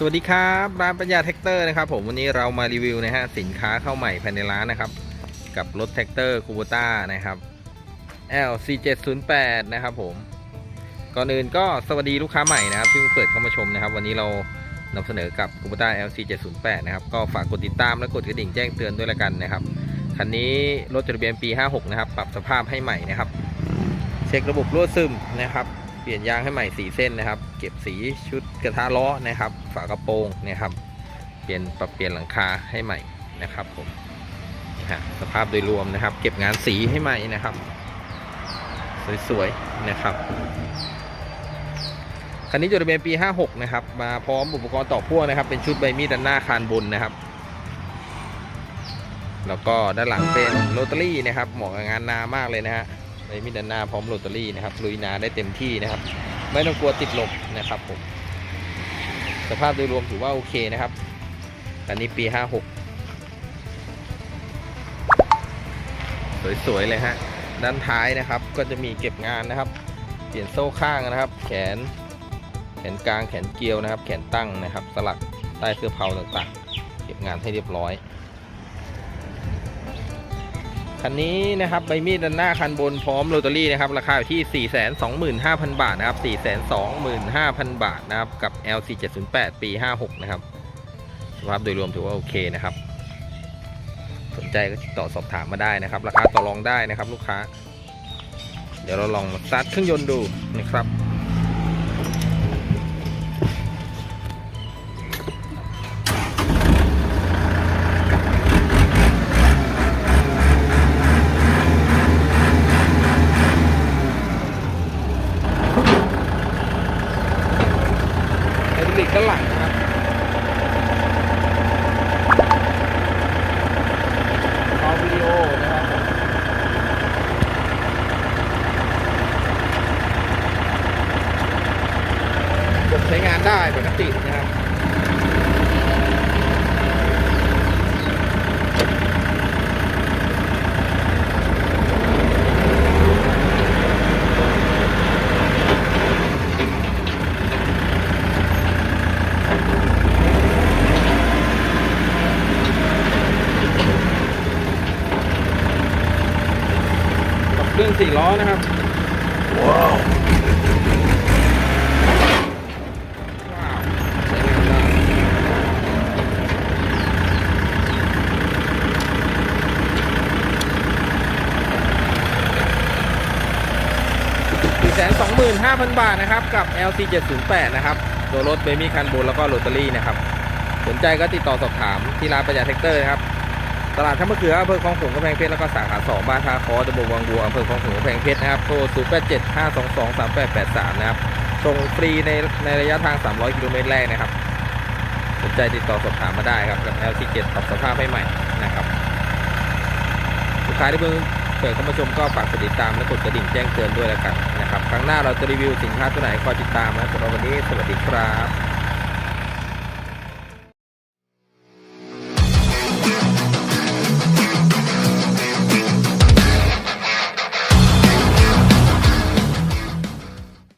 สวัสดีครับร้านปัญญาแท็กเตอร์นะครับผมวันนี้เรามารีวิวนะฮะสินค้าเข้าใหม่ภายในร้านนะครับ กับรถแท็กเตอร์คูโบต้านะครับ L4708 นะครับผมก่อนอื่นก็สวัสดีลูกค้าใหม่นะครับที่เพิ่งเปิดเข้ามาชมนะครับ วันนี้เรานำเสนอกับคูโบต้า L4708 นะครับก็ฝากกดติดตามและกดกระดิ่งแจ้งเตือนด้วยละกันนะครับคันนี้รถจดทะเบียนปี 56 นะครับ ปรับสภาพให้ใหม่นะครับ เช็คระบบรั่วซึมนะครับ ปลี่ยนยางให้ใหม่สีเส้นนะครับ เก็บสีชุดกระทะล้อนะครับ ฝากระโปรงนะครับ เปลี่ยนปรับเปลี่ยนหลังคาให้ใหม่นะครับผมนะฮะสภาพโดยรวมนะครับ เก็บงานสีให้ใหม่นะครับ สวยๆนะครับคันนี้จดทะเบียนปี 56 นะครับ มาพร้อมอุปกรณ์ต่อพ่วงนะครับ เป็นชุดใบมีดด้านหน้าคานบนนะครับ แล้วก็ด้านหลังเป็นโรตารี่นะครับ เหมาะกับงานนามากเลยนะฮะ ใบมีดด้านหน้าพร้อมโรตารี่นะครับลุยนาได้เต็มที่นะครับ ไม่ต้องกลัวติดลมนะครับผมสภาพโดยรวมถือว่าโอเคนะครับอันนี้ปี 56 สวยๆเลยฮะด้านท้ายนะครับก็จะมีเก็บงานนะครับ เปลี่ยนโซ่ข้างนะครับ แขน แขนกลางแขนเกลียวนะครับ แขนตั้งนะครับ สลักใต้เสื้อเผาต่างๆ เก็บงานให้เรียบร้อย คันนี้นะครับใบมีดด้านหน้าคันบนพร้อมโรตารี่นะครับราคาอยู่ที่ 425,000 บาทนะครับ 425,000 บาทนะครับกับ L4708 ปี 56 นะครับสภาพโดยรวมถือว่าโอเคนะครับ สนใจก็ติดต่อสอบถามมาได้นะครับ ราคาต่อรองได้นะครับลูกค้า เดี๋ยวเราลองสตาร์ทเครื่องยนต์ดูนะครับ กด้านหลังนะครับเอาวิดีโอนะครับกดใช้งานได้ปกตินะครับ เครื่องสี่ล้อนะครับว้าวว้าวใช้งานได้สี่แสนสองหมื่นห้าพันบาทนะครับ กับ LC 708นะครับ ตัวรถเบมี่คันบนแล้วก็โรตารี่นะครับ สนใจก็ติดต่อสอบถามที่ร้านประหยัดแท็กเตอร์นะครับ ตลาดท่ามะเขืออำเภอคลองขลุงกำแพงเพชรแล้วก็สาขาสองบ้านท่าคอตำบลวังบัวอำเภอคลองขลุงกำแพงเพชรนะครับโทร0 8 7 5 2 2 3 8 8 3นะครับส่งฟรีในในระยะทาง 300 กิโลเมตรแรกนะครับสนใจติดต่อสอบถามมาได้ครับกับ LC7 ปรับสภาพให้ใหม่นะครับลูกค้าที่เพิ่งเปิดเข้ามาชมก็ฝากกดติดตามและกดกระดิ่งแจ้งเตือนด้วยแล้วกันนะครับ ครั้งหน้าเราจะรีวิวสินค้าตัวไหนคอยติดตามนะสำหรับวันนี้สวัสดีครับ